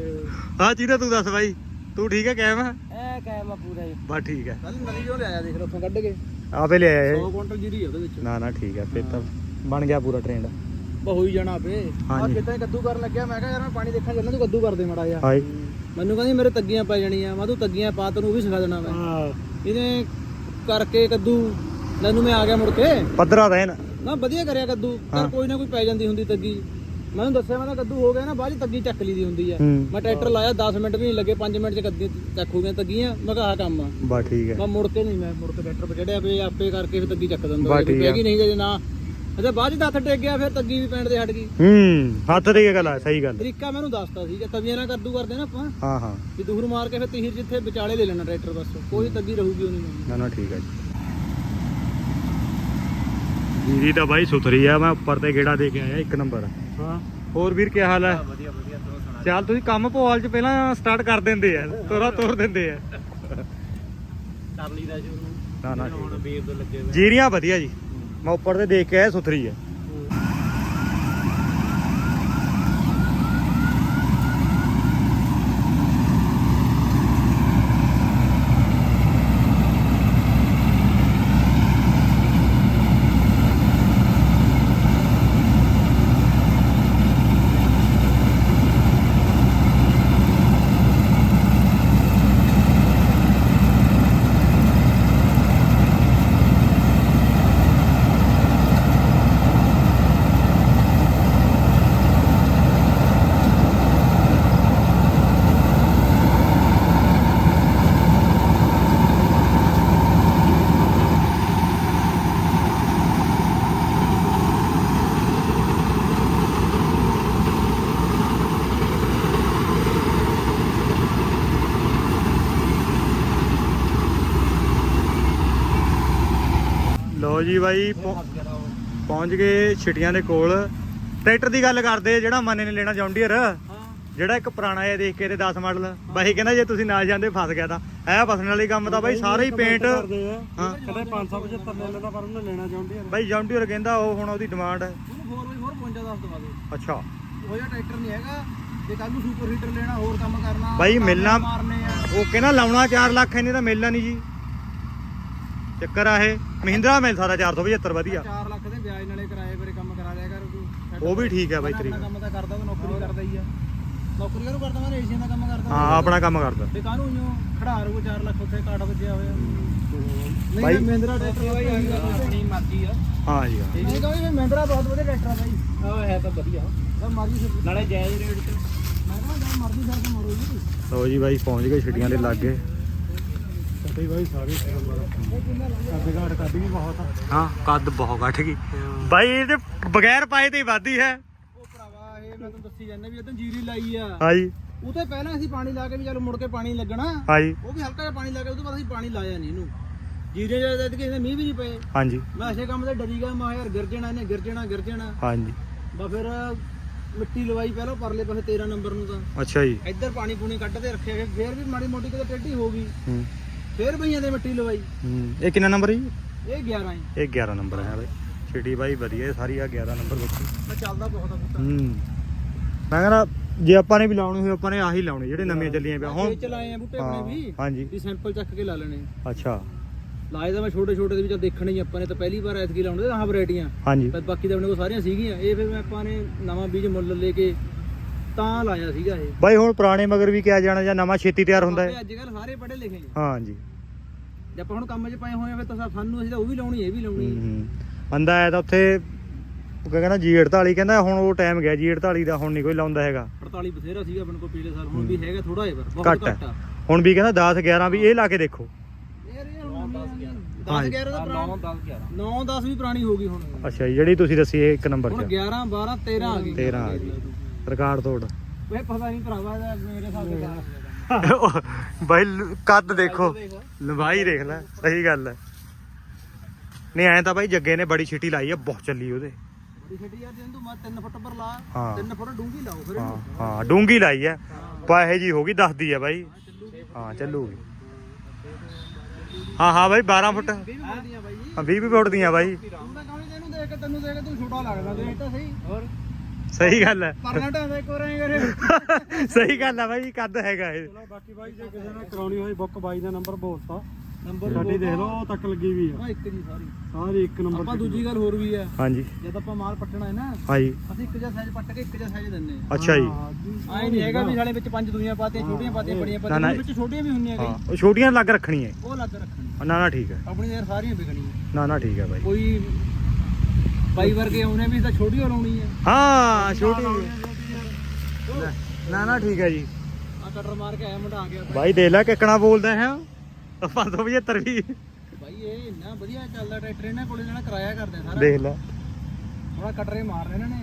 ਹਾਂ ਜਿਹਦਾ ਤੂੰ ਦੱਸ ਬਾਈ। ਤੂੰ ਠੀਕ ਹੈ ਕਾਇਮ ਹੈ ਐ ਕਾਇਮ ਆ ਪੂਰਾ ਹੀ। ਬਾ ਠੀਕ ਹੈ। ਕੱਲ ਨਦੀ ਜੋ ਲਿਆਇਆ ਦੇਖ ਲੋ ਉੱਥੋਂ ਕੱਢ ਕੇ। ਆਪੇ ਲੈ ਆਏ 100 ਕੁਇੰਟਲ ਜੀਰੀ ਆ ਉਹਦੇ ਵਿੱਚ। ਨਾ ਨਾ ਠੀਕ ਹੈ ਫਿਰ ਤਾਂ ਬਣ ਗਿਆ ਪੂਰਾ ਟ੍ਰੈਂਡ ਬਾ ਹੋਈ ਜਾਣਾ ਆਪੇ। ਆ ਹਾਂਜੀ। ਕਿਤੇ ਕੱਦੂ ਕਰਨ ਲੱਗਿਆ ਮੈਂ ਕਿਹਾ ਯਾਰ ਮੈਂ ਪਾਣੀ ਦੇਖਾਂ ਚੱਲਣਾ ਤੂੰ ਕੱਦੂ ਕਰ ਦੇ ਮੜਾ ਜਾ ਹਾਈ ਮੈਨੂੰ ਕਹਿੰਦੀ ਮੇਰੇ ਤੱਗੀਆਂ ਪੈ ਜਾਣੀਆਂ। ਮੈਂ ਤੂੰ ਤੱਗੀਆਂ ਪਾ ਤੈਨੂੰ ਉਹ ਵੀ ਸਿਖਾ ਦੇਣਾ ਮੈਂ। ਹਾਂ। ਇਹਨੇ ਕਰਕੇ ਕੱਦੂ ਮੈਨੂੰ ਮੈਂ ਆ ਗਿਆ ਮੁੜ ਕੇ। ਪੱਧਰਾ ਨਾ ਨਾ ਵਧੀਆ ਕਰਿਆ ਕੱਦੂ ਪਰ ਕੋਈ ਨਾ ਕੋਈ ਪੈ ਜਾਂਦੀ ਹੁੰਦੀ ਤੱਗੀ। ਮੈਨੂੰ ਦੱਸਿਆ ਮੈਂ ਤਾਂ ਕੱਦੂ ਹੋ ਗਿਆ ਨਾ ਬਾਅਦ ਚ ਤੱਗੀ ਚੱਕ ਲਈ ਦੀ ਹੁੰਦੀ ਆ। ਹੂੰ। ਮੈਂ ਟਰੈਕਟਰ ਲਾਇਆ 10 ਮਿੰਟ ਵੀ ਨਹੀਂ ਲੱਗੇ 5 ਮਿੰਟ ਚ ਕੱਦੀ ਚੱਕ ਹੋ ਗਈਆਂ ਤੱਗੀਆਂ। ਮੈਂ ਕਿਹਾ ਆਹ ਕੰਮ ਆ। ਬਾ ਠੀਕ ਹੈ। ਮੈਂ ਮੁੜ ਕੇ ਨਹੀਂ ਮੈਂ ਮੁੜ ਕੇ ਟਰੈਕਟਰ ਪਚੜਿਆ ਪਏ ਆਪੇ ਕਰਕੇ ਫਿਰ ਤੱਗੀ ਚੱਕ ਦਿੰਦਾ। ਬਸ ਠੀਕ ਪੈ ਆ। ਗਈ ਨਹੀਂ ਜੇ ਨਾ ਅੱਛਾ ਬਾਅਦ ਚ ਹੱਥ ਟੇਕ ਗਿਆ ਫਿਰ ਤੱਗੀ ਵੀ ਪੈਣ ਦੇ ਹਟ ਗਈ। ਹੂੰ ਹੱਥ ਦੀ ਗੱਲ ਹੈ ਸਹੀ ਗੱਲ। ਤਰੀਕਾ ਮੈਨੂੰ ਦੱਸਤਾ ਸੀ ਜੇ ਤਵੀਆਂ ਨਾਲ ਕੱਦੂ ਕਰਦੇ ਨਾ ਆਪਾਂ। ਹਾਂ ਹਾਂ। ਵੀ ਦੂਰ ਮਾਰ ਕੇ ਫਿਰ ਤੀਰ ਜਿੱਥੇ ਵਿਚਾਲੇ ਲੈ ਲੈਣਾ ਟਰੈਕਟਰ ਬਸ ਕੋਈ ਤੱਗੀ ਰਹੂਗੀ ਉਹ ਨਹੀਂ। ਨਾ ਨਾ ਠੀਕ ਹੈ ਜੀ। ਜੀਰੀ ਤਾਂ ਬਾਈ ਸੁਥਰੀ ਆ ਮੈਂ ਉੱਪਰ ਤੇ ਗੇੜਾ ਦੇ ਕੇ ਆਇਆ ਇੱਕ ਨੰਬਰ। ਹਾਂ। ਹੋਰ ਵੀਰ ਕੀ ਹਾਲ ਹੈ ਵਧੀਆ ਵਧੀਆ ਤੂੰ ਸੁਣਾ। ਚੱਲ ਤੁਸੀਂ ਕੰਮ ਪੋਲ ਚ ਪਹਿਲਾਂ ਸਟਾਰਟ ਕਰ ਦਿੰਦੇ ਆ ਤੋਰਾ ਤੋਰ ਦਿੰਦੇ ਆ। ਕਰ ਲਈਦਾ ਸ਼ੁਰੂ ਨਾ ਨਾ ਹੁਣ ਠੀਕ ਵੀਰ ਤੋਂ ਲੱਗੇ ਹੈ। ਜੀਰੀਆਂ ਵਧੀਆ ਜੀ। ਮੈਂ ਉੱਪਰ ਤੇ ਦੇਖ ਕੇ ਆਇਆ ਸੁਥਰੀ ਹੈ ਲੋ ਜੀ ਬਾਈ ਪਹੁੰ- ਪਹੁੰਚ ਗਏ ਛਿਟੀਆਂ ਦੇ ਕੋਲ। ਟਰੈਕਟਰ ਦੀ ਗੱਲ ਕਰਦੇ ਜਿਹੜਾ ਮਨੇ ਨੇ ਲੈਣਾ ਜੌਂਡੀਅਰ ਹਾਂ ਜਿਹੜਾ ਇੱਕ ਪੁਰਾਣਾ ਜਿਹਾ ਦੇਖ ਕੇ ਇਹਦੇ 10 ਮਾਡਲ। ਬਾਈ ਕਹਿੰਦਾ ਜੇ ਤੁਸੀਂ ਨਾਲ ਜਾਂਦੇ ਫਸ ਗਿਆ ਤਾਂ। ਐ ਫਸਣ ਵਾਲੀ ਕੰਮ ਤਾਂ ਬਾਈ ਸਾਰੇ ਹੀ ਪੇਂਟ ਹਾਂ। ਕਦੇ 575 ਲੈ ਲੈਂਦਾ ਪਰ ਉਹਨੇ ਲੈਣਾ ਚਾਹੁੰਦੀ ਆ ਬਾਈ ਜੌਂਡੀਅਰ ਕਹਿੰਦਾ ਉਹ ਹੁਣ ਉਹਦੀ ਡਿਮਾਂਡ ਹੈ। ਉਹਨੂੰ 4x4 55 ਦੱਸ ਦਵਾ ਦੇ ਅੱਛਾ। ਉਹ ਜਿਹਾ ਟਰੈਕਟਰ ਨਹੀਂ ਹੈਗਾ ਜੇ ਕੱਲ ਨੂੰ ਸੁਪਰ ਹੀਟਰ ਲੈਣਾ ਹੋਰ ਕੰਮ ਕਰਨਾ ਬਾਈ ਮਿਲਣਾ- ਉਹ ਕਹਿੰਦਾ ਲਾਉਣਾ 4 ਲੱਖ ਇਹਨੇ ਤਾਂ ਮਿਲਣਾ ਨਹੀਂ ਜੀ। ਚੱਕਰ ਆ ਇਹ। ਮਹਿੰਦਰਾ ਮਿਲ ਸਾਰਾ 475 ਵਧੀਆ। 4 ਲੱਖ ਦੇ ਵਿਆਜ ਨਾਲੇ ਕਿਰਾਏ ਬਾਰੇ ਕੰਮ ਕਰਾ ਲਿਆ ਕਰ ਤੂੰ। ਉਹ ਵੀ ਠੀਕ ਹੈ ਬਾਈ ਤਰੀਕਾ। ਕੰਮ ਤਾਂ ਕਰਦਾ ਉਹ ਨੌਕਰੀ ਕਰਦਾ ਹੀ ਆ। ਨੌਕਰੀ ਕਰੂ ਕਰਦਾ ਮੈਂ ਏਸ਼ੀਆ ਦਾ ਕੰਮ ਕਰਦਾ। ਹਾਂ ਆਪਣਾ ਕੰਮ ਕਰਦਾ। ਤੇ ਕਾਹਨੂੰ ਇਉਂ ਖੜਾ ਰੂ 4 ਲੱਖ ਉੱਥੇ ਕਾਟ ਵੱਜਿਆ ਹੋਇਆ। ਨਹੀਂ ਮਹਿੰਦਰਾ ਟਰੈਕਟਰ ਬਾਈ ਆਪਣੀ ਮਰਜ਼ੀ ਆ। ਹਾਂ ਜੀ ਹਾਂ। ਨਹੀਂ ਕਹਾਂ ਵੀ ਮਹਿੰਦਰਾ ਬਹੁਤ ਵਧੀਆ ਟਰੈਕਟਰ ਆ ਬਾਈ। ਹਾਂ ਹੈ ਤਾਂ ਵਧੀਆ। ਤਾਂ ਮਰਜ਼ੀ ਨਾਲੇ ਜਾਇਜ਼ ਰੇਟ ਤੇ। ਮੈਂ ਕਹਿੰਦਾ ਮਰਜ਼ੀ ਸਰ ਤੋਂ ਮਰੋ ਜੀ ਲਓ ਜੀ ਬਾਈ ਪਹੁੰਚ ਗਏ ਛਿਟੀਆਂ ਦੇ ਲਾਗੇ। ਕਦੇ ਬਾਈ ਸਾਰੇ ਨੰਬਰ ਕਦੇ ਘਾਟ ਵੀ ਬਹੁਤ। ਆ ਹਾਂ ਕੱਦ ਬਹੁਤ ਘੱਟ ਗਈ। ਬਾਈ ਇਹਦੇ ਬਗੈਰ ਪਾਏ ਤੇ ਵਾਦੀ ਹੈ ਉਹ ਭਰਾਵਾ ਇਹ ਮੈਂ ਤੁਹਾਨੂੰ ਦੱਸੀ ਜਾਂਦਾ ਵੀ ਉਦੋਂ ਜੀਰੀ ਲਾਈ ਆ। ਹਾਂ ਜੀ ਉਹ ਤੇ ਪਹਿਲਾਂ ਅਸੀਂ ਪਾਣੀ ਲਾ ਕੇ ਵੀ ਚੱਲ ਮੁੜ ਕੇ ਪਾਣੀ ਲੱਗਣਾ। ਹਾਂ ਜੀ ਉਹ ਵੀ ਹਲਕਾ ਜਿਹਾ ਪਾਣੀ ਲਾ ਕੇ ਉਹ ਤੋਂ ਬਾਅਦ ਅਸੀਂ ਪਾਣੀ ਲਾਇਆ ਨਹੀਂ ਇਹਨੂੰ। ਜੀਰੇ ਜਦ ਕਿਸੇ ਨੇ ਮੀਂਹ ਵੀ ਨਹੀਂ ਪਏ। ਮੈਂ ਐਸੇ ਕੰਮ ਤੇ ਡਰੀ ਗਿਆ ਮੈਂ ਯਾਰ ਗਿਰ ਜਾਣਾ ਇਹਨੇ ਗਿਰ ਜਾਣਾ ਗਿਰ ਜਾਣਾ। ਹਾਂ ਜੀ ਬਾ ਫਿਰ ਮਿੱਟੀ ਲਵਾਈ ਪਹਿਲਾਂ ਪਰਲੇ ਪਾਸੇ 13 ਨੰਬਰ ਨੂੰ ਤਾਂ। ਅੱਛਾ ਜੀ। ਇੱਧਰ ਪਾਣੀ ਪੂਣੀ ਕੱਢ ਕੇ ਰੱਖਿਆ ਫਿਰ ਵੀ ਮਾੜੀ ਮੋਟੀ ਕਿਤੇ ਟੇਢੀ ਹੋ ਗਈ। ਫੇਰ ਬਈਆਂ ਦੇ ਮਿੱਟੀ ਲਵਾਈ। ਹੂੰ ਇਹ ਕਿੰਨਾ ਨੰਬਰ ਹੈ ਜੀ? ਇਹ 11 ਹੀ। ਇਹ 11 ਨੰਬਰ ਹੈ ਬਾਈ। ਛਿਟੀ ਬਾਈ ਵਧੀਆ ਇਹ ਸਾਰੀ ਆ 11 ਨੰਬਰ ਬੱਚੀ ਮੈਂ ਚੱਲਦਾ ਬਹੁਤ ਆ ਬੂਟਾ ਹੂੰ। ਮੈਂ ਕਹਿੰਦਾ ਜੇ ਆਪਾਂ ਨੇ ਵੀ ਲਾਉਣੀ ਹੋਈ ਆਪਾਂ ਨੇ ਆਹੀ ਲਾਉਣੇ ਜਿਹੜੇ ਨਵੀਆਂ ਚੱਲੀਆਂ ਪਿਆ। ਹੁਣ ਇਹ ਚਲਾਏ ਆ ਬੂਟੇ ਆਪਣੇ ਵੀ ਹਾਂ ਜੀ ਵੀ ਸੈਂਪਲ ਚੱਕ ਕੇ ਲਾ ਲੈਣੇ। ਅੱਛਾ। ਲਾਏ ਤਾਂ ਮੈਂ ਛੋਟੇ ਛੋਟੇ ਦੇ ਵਿੱਚ ਦੇਖਣੇ ਹੀ ਆਪਾਂ ਨੇ ਤਾਂ ਪਹਿਲੀ ਵਾਰ ਐਤਕੀ ਲਾਉਣੇ ਤੇ ਵੈਰਾਈਟੀਆਂ ਹਾਂ ਜੀ ਪਰ ਬਾਕੀ ਤਾਂ ਆਪਣੇ ਕੋਲ ਸਾਰੀਆਂ ਸੀਗੀਆਂ। ਇਹ ਫਿਰ ਮੈਂ ਆਪਾਂ ਨੇ ਨਵਾਂ ਬੀਜ ਮੁੱਲ ਲੈ ਕੇ ਤਾਂ ਲਾਇਆ ਸੀਗਾ ਇਹ। ਬਾਈ ਹੁਣ ਪੁਰਾਣੇ ਮਗਰ ਵੀ ਕਿਹਾ ਜਾਣਾ ਜਾਂ ਨਵਾਂ ਛੇਤੀ ਤਿਆਰ ਹੁੰਦਾ ਹੈ। ਅੱਜ ਕੱਲ ਸਾਰੇ ਪੜ੍ਹੇ ਲਿਖੇ ਆ ਹਾਂ ਜੀ ਜੇ ਆਪਾਂ ਹੁਣ ਕੰਮ 'ਚ ਪਏ ਹੋਏ ਆ ਫਿਰ ਤਾਂ ਸਾਨੂੰ ਅਸੀਂ ਤਾਂ ਉਹ ਵੀ ਲਾਉਣੀ ਇਹ ਵੀ ਲਾਉਣੀ। ਹੂੰ ਬੰਦਾ ਆਇਆ ਤਾਂ ਉੱਥੇ ਉਹ ਕਹਿੰਦਾ G48 ਕਹਿੰਦਾ ਹੁਣ ਉਹ ਟਾਈਮ ਗਿਆ G48 ਦਾ ਹੁਣ ਨਹੀਂ ਕੋਈ ਲਾਉਂਦਾ ਹੈਗਾ। 48 ਬਥੇਰਾ ਸੀਗਾ ਆਪਣੇ ਕੋਲ ਪਿਛਲੇ ਸਾਲ ਹੁਣ ਵੀ ਹੈਗਾ ਥੋੜਾ ਜਿਹਾ ਪਰ ਬਹੁਤ ਘੱਟ ਆ। ਹੁਣ ਵੀ ਕਹਿੰਦਾ 10 11 ਵੀ ਇਹ ਲਾ ਕੇ ਦੇਖੋ। ਯਾਰ ਇਹ ਹੁਣ 10 ਹਾਂਜੀ। 11 ਦਾ ਪੁਰਾਣਾ 9 10 11 9 10 ਵੀ ਪੁਰਾਣੀ ਹੋ ਗਈ ਹੁਣ। ਅੱਛਾ ਜੀ, ਜਿਹੜੀ ਤੁਸੀਂ ਦੱਸੀ ਇਹ ਇੱਕ ਨੰਬਰ ਹੁਣ 'ਚ 11 12 13 ਆ ਗਈ 13 ਆ ਗਈ ਰਿਕਾਰਡ ਤੋੜ। ਵੇ ਪਤਾ ਨਹੀਂ ਭਰਾਵਾ ਇਹਦਾ ਮੇਰੇ ਹਿਸਾਬ ਨਾਲ ਬਾਈ ਲ- ਕੱਦ ਦੇਖੋ। ਲੰਬਾਈ ਦੇਖ ਲੈ ਸਹੀ ਗੱਲ ਹੈ। ਨਹੀਂ ਐਂ ਤਾਂ ਬਾਈ ਜੱਗੇ ਨੇ ਬੜੀ ਛਿੱਟੀ ਲਾਈ ਹੈ ਬਹੁਤ ਚੱਲੀ ਉਹਦੇ। ਬੜੀ ਛੱਡੀ ਯਾਰ ਤੈਨੂੰ ਮੈਂ 3 ਫੁੱਟ ਪਰ ਲਾ ਹਾਂ। 3 ਫੁੱਟ ਡੂੰਗੀ ਲਾਓ ਫਿਰ ਹਾਂ ਹਾਂ ਡੂੰਗੀ ਲਾਈ ਹੈ ਪਾਹੇ ਜੀ ਹੋ ਗਈ ਦੱਸਦੀ ਹੈ ਬਾਈ। ਹਾਂ ਚੱਲੂਗੀ। ਹਾਂ ਹਾਂ ਬਾਈ 12 ਫੁੱਟ। 20 ਵੀ ਬੋਲਦੀਆਂ ਬਾਈ। ਜੀ ਹਾਂ 20 ਵੀ ਫੁੱਟ ਦੀਆਂ ਬਾਈ। ਤੂੰ ਤਾਂ ਕਹਵੇਂ ਤੈਨੂੰ ਦੇਖ ਕੇ ਤੈਨੂੰ ਦੇਖ ਕੇ ਤੂੰ ਛੋਟਾ ਲੱਗਦਾ ਦੇਖ ਤਾਂ ਸਹੀ। ਹੋਰ? ਸਹੀ ਗੱਲ ਹੈ। ਪਰਨਾ ਢਾਂਦਾ ਇੱਕ ਵਾਰ ਐਂ ਕਰੇ ਸਹੀ ਗੱਲ ਹੈ ਬਾਈ ਕੱਦ ਹੈਗਾ ਇਹ। ਚਲੋ ਬਾਕੀ ਬਾਈ ਜੇ ਕਿਸੇ ਨੇ ਕਰਾਉਣੀ ਹੋਈ ਬੁੱਕ ਬਾਈ ਦਾ ਨੰਬਰ ਬੋਲਤਾ। ਨੰਬਰ ਸਾਡੀ ਦੇਖ ਲਓ ਉਹ ਤੱਕ ਲੱਗੀ ਵੀ ਆ। ਇੱਕ ਜੀ ਸਾਰੀ। ਸਾਰੀ ਇੱਕ ਨੰਬਰ ਆਪਾਂ ਦੂਜੀ ਗੱਲ ਹੋਰ ਵੀ ਆ ਹਾਂਜੀ। ਜਦ ਆਪਾਂ ਮਾਲ ਪੱਟਣਾ ਹੈ ਨਾ ਹਾਂਜੀ। ਅਸੀਂ ਇੱਕ ਜਿਹਾ ਸਾਈਜ਼ ਪੱਟ ਕੇ ਇੱਕ ਜਿਹਾ ਸਾਈਜ਼ ਦਿੰਨੇ ਆ ਅੱਛਾ ਜੀ। ਆਏ ਨਹੀਂ ਹੈਗਾ ਵੀ ਸਾਲੇ ਵਿੱਚ ਪੰਜ ਦੂਈਆਂ ਪਾਤੀਆਂ ਛੋਟੀਆਂ ਪਾਤੀਆਂ ਬੜੀਆਂ। ਪਾਤੀਆਂ ਵਿੱਚ ਛੋਟੀਆਂ ਵੀ ਹੁੰਦੀਆਂ ਹਾਂ ਕਈ। ਉਹ ਛੋਟੀਆਂ ਲੱਗ ਰੱਖਣੀਆਂ। ਉਹ ਲੱਗ ਰੱਖਣੀ ਨਾ ਨਾ ਠੀਕ ਹੈ। ਆਪਣੀ ਯਾਰ ਸਾਰੀਆਂ ਵਿਕਣੀਆਂ। ਨਾ ਨਾ ਠੀਕ ਹੈ ਬਾਈ। ਕੋਈ ਬਾਈ ਵਰਗੇ ਆਉਣੇ ਵੀ ਤਾਂ ਛੋਟੀ ਓ ਲਾਉਣੀ ਆ ਹਾਂ ਛੋਟੀ ਨਾ- ਨਾ ਠੀਕ ਹੈ ਜੀ। ਆ ਕਟਰ ਮਾਰ ਕੇ ਆਇਆ ਮੁੰਡਾ ਆ ਗਿਆ ਬਾਈ। ਦੇਖ ਲੈ ਕਿੱਕਣਾ ਬੋਲਦਾ ਹੈ। 575 ਵੀ। ਬਾਈ ਇਹ ਇੰਨਾ ਵਧੀਆ ਚੱਲਦਾ ਟਰੈਕਟਰ ਇਹਨਾਂ ਕੋਲੇ ਜਿਹੜਾ ਕਿਰਾਇਆ ਕਰਦੇ ਸਾਰਾ। ਦੇਖ ਲੈ। ਥੋੜਾ ਕਟਰੇ ਮਾਰ ਰਹੇ ਇਹਨਾਂ ਨੇ।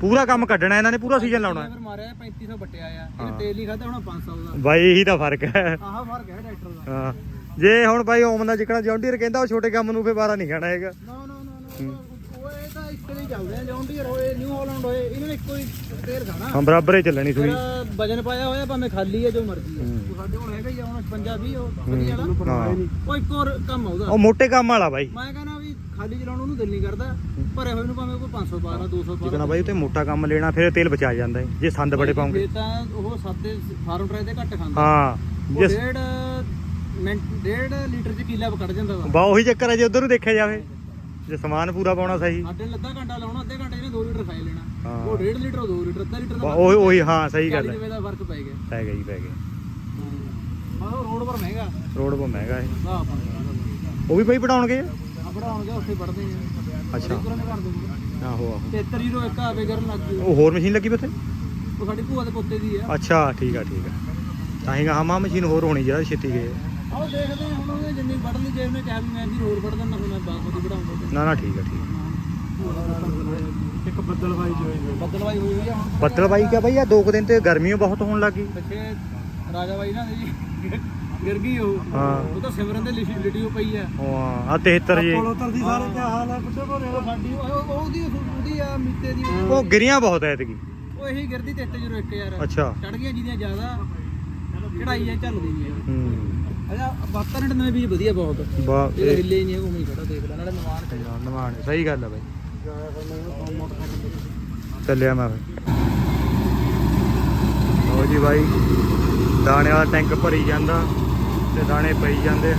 ਪੂਰਾ ਕੰਮ ਕੱਢਣਾ ਇਹਨਾਂ ਨੇ ਪੂਰਾ ਸੀਜ਼ਨ ਲਾਉਣਾ। ਫਿਰ ਮਾਰਿਆ 3500 ਬੱਟਿਆ ਆ। ਇਹਨੇ ਤੇਲ ਨਹੀਂ ਖਾਦਾ ਹੁਣ 500 ਦਾ। ਬਾਈ ਇਹੀ ਤਾਂ ਫ਼ਰਕ ਹੈ। ਆਹ ਫ਼ਰਕ ਹੈ ਟਰੈਕਟਰ ਦਾ। ਹਾਂ। ਜੇ ਹੁਣ ਬਾਈ ਓਮ ਦਾ ਜਿਕਣਾ ਜੌਂਡੀਅਰ ਕਹਿੰਦਾ ਉਹ ਛੋਟੇ ਕੰਮ ਨੂੰ ਫੇਰ ਬਾਰਾ ਨਹੀਂ ਖਾਣਾ ਹੈਗਾ। ਨਾ ਨਾ ਨਾ ਨਾ ਉਹ- ਉਹ ਇਹ ਤਾਂ ਇੱਕ ਨਹੀਂ ਚੱਲਦੇ ਆ ਜੌਂਡੀਅਰ ਹੋਏ ਨਿਊ ਹਾਲੈਂਡ ਹੋਏ ਇਹਨਾਂ ਨੇ ਇੱਕੋ ਹੀ ਤੇਲ ਖਾਣਾ ਹਾਂ ਬਰਾਬਰ ਹੀ ਚੱਲਣੀ ਤੇਰਾ ਵਜਨ ਪਾਇਆ ਹੋਇਆ ਭਾਵੇਂ ਖਾਲੀ ਹੈ ਜੋ ਮਰਜ਼ੀ ਹੈ। ਉਹ ਸਾਡੇ ਕੋਲ ਹੈਗਾ ਹੀ ਆ ਹੁਣ 55 20 ਉਹ ਵਧੀਆ ਵਾਲਾ ਹਾਂ ਉਹ ਇੱਕ ਹੋਰ ਕੰਮ ਆ ਉਹਦਾ ਉਹ ਮੋਟੇ ਕੰਮ ਵਾਲਾ ਬਾਈ। ਮੈਂ ਕਹਿੰਦਾ ਵੀ ਖਾਲੀ ਚਲਾਉਣ ਨੂੰ ਦਿਲ ਨਹੀਂ ਕਰਦਾ ਭਰੇ ਹੋਏ ਨੂੰ ਭਾਵੇਂ ਕੋਈ 500 ਪਾ ਲਾ 200 ਪਾ ਲਾ। ਜਿਕਣਾ ਬਾਈ ਉਤੇ ਮੋਟਾ ਕੰਮ ਲੈਣਾ ਫਿਰ ਤੇਲ ਬਚਾ ਜਾਂਦਾ ਹੈ ਜੇ ਸੰਦ ਬੜੇ ਪਾਉਂਗੇ। ਫੇਰ ਤਾਂ ਉਹ ਸਾਦੇ ਫਾਰਮ ਟਰਾਈ ਦੇ ਘੱਟ ਖਾਂਦਾ। ਹਾਂ ਉਹ ਜੇ ਡੇਢ ਮਿੰਟ ਡੇਢ ਲੀਟਰ ਚ ਕਿਲਾ ਕੱਢ ਜਾਂਦਾ ਵਾ। ਬਾ ਉਹੀ ਚੱਕਰ ਹੈ ਜੇ ਉਧਰ ਨੂੰ ਦੇਖਿਆ ਜਾਵੇ। ਜੇ ਸਮਾਨ ਪੂਰਾ ਪਾਉਣਾ ਸਹੀ। ਸਾਡੇ ਨੂੰ ਅੱਧਾ ਘੰਟਾ ਲਾਉਣਾ ਅੱਧੇ ਘੰਟੇ ਇਹਨੇ 2 ਲੀਟਰ ਖਾਈ ਲੈਣਾ। ਹਾਂ। ਉਹ ਡੇਢ ਲੀਟਰ ਉਹ 2 ਲੀਟਰ ਅੱਧਾ ਲੀਟਰ ਦਾ ਉਹੀ ਉਹੀ ਹਾਂ ਸਹੀ ਗੱਲ 40 ਹੈ। ਰੁਪਏ ਦਾ ਫ਼ਰਕ ਪੈ ਗਿਆ। ਪੈ ਗਿਆ ਜੀ ਪੈ ਗਿਆ। ਹਾਂ। ਉਹ ਰੋਡ ਪਰ ਮਹਿੰਗਾ। ਰੋਡ ਬਹੁਤ ਮਹਿੰਗਾ ਹੈ ਵਾਹ ਆਪਾਂ ਉਹ ਵੀ ਬਾਈ ਪੜਾਉਣਗੇ? ਆ ਪੜਾਉਣਗੇ ਉੱਥੇ ਪੜਦੇ ਆ। ਅੱਛਾ। ਕੁਰਾਂ ਨੇ ਕਰ ਦੂੰਗਾ ਆਹੋ ਆਹੋ। 7301 ਆਵੇ ਕਰਨ ਲੱਗ ਗਈ ਉਹ ਹੋਰ ਮਸ਼ੀਨ ਲੱਗੀ ਪਈ ਉੱਥੇ? ਉਹ ਸਾਡੀ ਭੂਆ ਦੇ ਪੁੱਤੇ ਦੀ ਆ। ਅੱਛਾ ਠੀਕ ਆ ਠੀਕ ਆ। ਤਾਂ ਹੀ ਕਹਾ ਮਾ ਮਸ਼ੀਨ ਹੋਰ ਹੋਣੀ ਜਿਹੜਾ ਛੇਤੀ ਗਏ ਆਓ ਦੇਖਦੇ ਹਾਂ ਹੁਣ ਉਹਨੇ ਜਿੰਨੀ ਵੱਢ ਲਈ ਜੇ ਉਹਨੇ ਕਿਹਾ ਵੀ ਮੈਂ ਜੀ ਹੋਰ ਵੱਢ ਦਿੰਦਾ ਫਿਰ ਮੈਂ ਬਾਸਮਤੀ ਵਧਾਉਂਗਾ ਨਾ ਨਾ ਠੀਕ ਆ ਠੀਕ ਇੱਕ ਬੱਦਲ ਬਾਈ ਜੋ ਹੋਈ। ਬੱਦਲਵਾਈ ਹੋਈ ਹੋਈ ਆ ਹੁਣ। ਬੱਦਲ ਬਾਈ ਕਿਆ ਬਾਈ? ਆ ਦੋ ਕੁ ਦਿਨ ਤੇ ਗਰਮੀ ਓ ਬਹੁਤ ਹੋਣ ਲੱਗੀ ਪਿੱਛੇ ਰਾਜਾ ਬਾਈ ਨਾ ਜੀ ਗਿਰ ਗਈ ਉਹ। ਹਾਂ। ਉਹ ਤਾਂ ਸਿਮਰਨ ਦੇ ਲਿਖੀ ਲਿਟੀ ਉਹ ਪਈ ਆ। ਉਹ ਆ 73 ਜੀ। ਕੋਲ ਉਤਰਦੀ ਸਾਰੇ ਕਿਆ ਹਾਲ ਹੈ ਪੁੱਛੋ ਭੋਰੇ ਉਹ ਸਾਡੀ ਉਹ- ਉਹ- ਉਹਦੀ ਉਹਦੀ ਆ ਮੀਤੇ ਦੀ। ਉਹ ਗਿਰੀਆਂ ਬਹੁਤ ਐ ਐਤਕੀ। ਉਹ ਇਹੀ ਗਿਰਦੀ 3301 ਯਾਰ। ਅੱਛਾ। ਚੜ ਗਈਆਂ ਜਿਹਦੀਆਂ ਜ਼ਿਆਦਾ। ਚੜਾਈ ਆ ਚੱਲਦੀ ਨਹੀਂ ਹੈ। ਹੂੰ ਅਜਾ 72 ਵੀ ਵਧੀਆ ਬਹੁਤ। ਬਾ ਇਹ ਹਿੱਲੇ ਹੀ ਨਹੀਂ ਉਵੇਂ ਹੀ ਖੜਾ ਦੇਖ ਲੈ ਨਾਲੇ ਨਿਵਾਨ ਤੇ ਨਵਾਣ ਸਹੀ ਗੱਲ ਆ ਬਾਈ। ਚੱਲਿਆ ਮੈਂ ਫਿਰ। ਲਓ ਜੀ ਬਾਈ ਦਾਣੇ ਵਾਲਾ ਟੈਂਕ ਭਰੀ ਜਾਂਦਾ ਤੇ ਦਾਣੇ ਪਈ ਜਾਂਦੇ